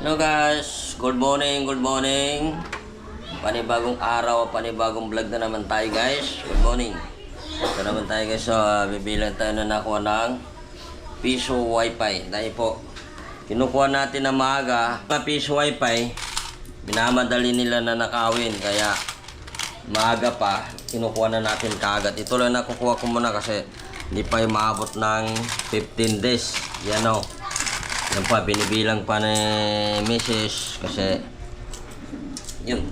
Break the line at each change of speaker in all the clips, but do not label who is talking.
Hello guys, good morning, good morning. Panibagong araw, panibagong vlog na naman tayo guys. Good morning. Ito naman tayo guys, so uh, bibilang tayo na nakuha ng piso wifi. Dahil po, kinukuha natin na maaga, mga piso wifi, minamadali nila na nakawin. Kaya maaga pa, kinukuha na natin kaagad. Ito lang nakukuha ko muna kasi hindi pa yung maabot ng 15 days. Yan o. Yan pa, binibilang pa ni Mrs. Kasi, yun.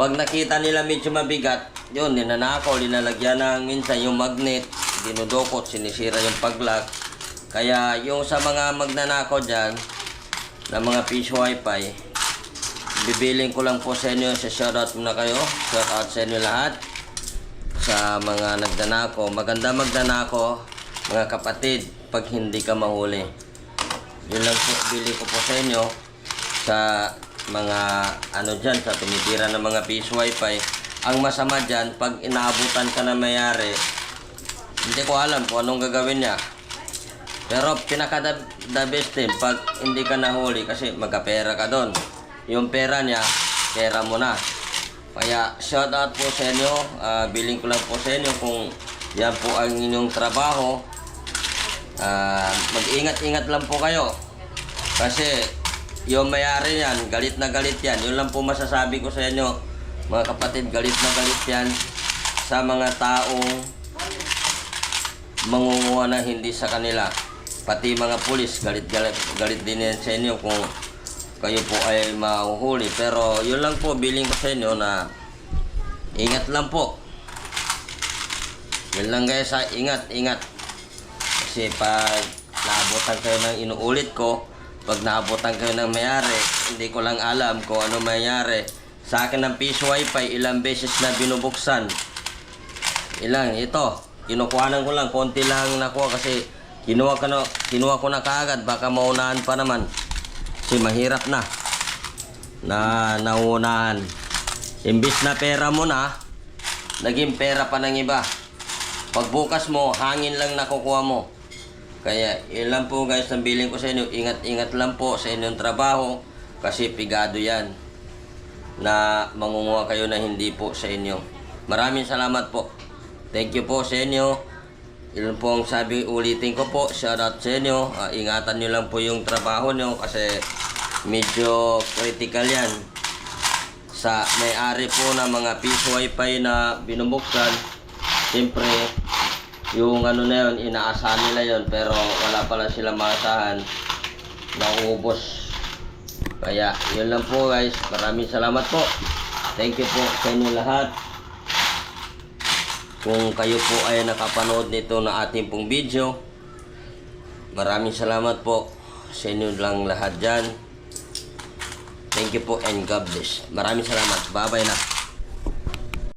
Pag nakita nila medyo mabigat, yun, ninanakaw, linalagyan ng minsan yung magnet, dinudukot, sinisira yung paglock. Kaya yung sa mga magnanakaw dyan, na mga fish wifi, bibiling ko lang po sa inyo, sa shoutout muna kayo, shoutout sa inyo lahat sa mga nagdanako. Maganda magdanako, mga kapatid, pag hindi ka mahuli. Yun lang po, bili ko po sa inyo sa mga ano dyan, sa tumitira ng mga piece wifi. Ang masama dyan, pag inaabutan ka na mayari, hindi ko alam kung anong gagawin niya. Pero pinaka the, the best din, pag hindi ka nahuli kasi magkapera ka doon. Yung pera niya, pera mo na. Kaya shout out po sa inyo, Ah, billing ko lang po sa inyo kung yan po ang inyong trabaho. Ah, mag-ingat-ingat lang po kayo. Kasi yung mayari yan, galit na galit yan. Yun lang po masasabi ko sa inyo, mga kapatid, galit na galit yan sa mga taong mangunguha na hindi sa kanila. Pati mga pulis, galit, galit, din yan sa inyo kung kayo po ay mahuhuli. Pero yun lang po, billing ko sa inyo na ingat lang po. Yun lang guys ha, ingat, ingat. Kasi pag naabutan kayo ng inuulit ko, pag naabutan kayo ng mayari, hindi ko lang alam kung ano mayari. Sa akin ng Peace Wi-Fi, ilang beses na binubuksan. Ilang, ito. Kinukuhanan ko lang, konti lang nakuha kasi kinuha ko na, kinuha ko na kaagad, baka maunahan pa naman. Kasi mahirap na. Na naunahan. Imbis na pera mo na, naging pera pa ng iba. Pagbukas mo, hangin lang nakukuha mo. Kaya, yun lang po guys, ang billing ko sa inyo. Ingat-ingat lang po sa inyong trabaho kasi pigado yan na mangunguha kayo na hindi po sa inyo. Maraming salamat po. Thank you po sa inyo. Yun po ang sabi, ulitin ko po. Shout out sa inyo. Ah, ingatan nyo lang po yung trabaho nyo kasi medyo critical yan. Sa may-ari po ng mga piso wifi na binubuksan, siyempre, yung ano na yun, inaasahan nila yun, pero wala pala sila maasahan. Naubos. Kaya, yun lang po guys. Maraming salamat po. Thank you po sa inyo lahat. Kung kayo po ay nakapanood nito na ating pong video, maraming salamat po sa inyo lang lahat dyan. Thank you po and God bless. Maraming salamat. Bye-bye na.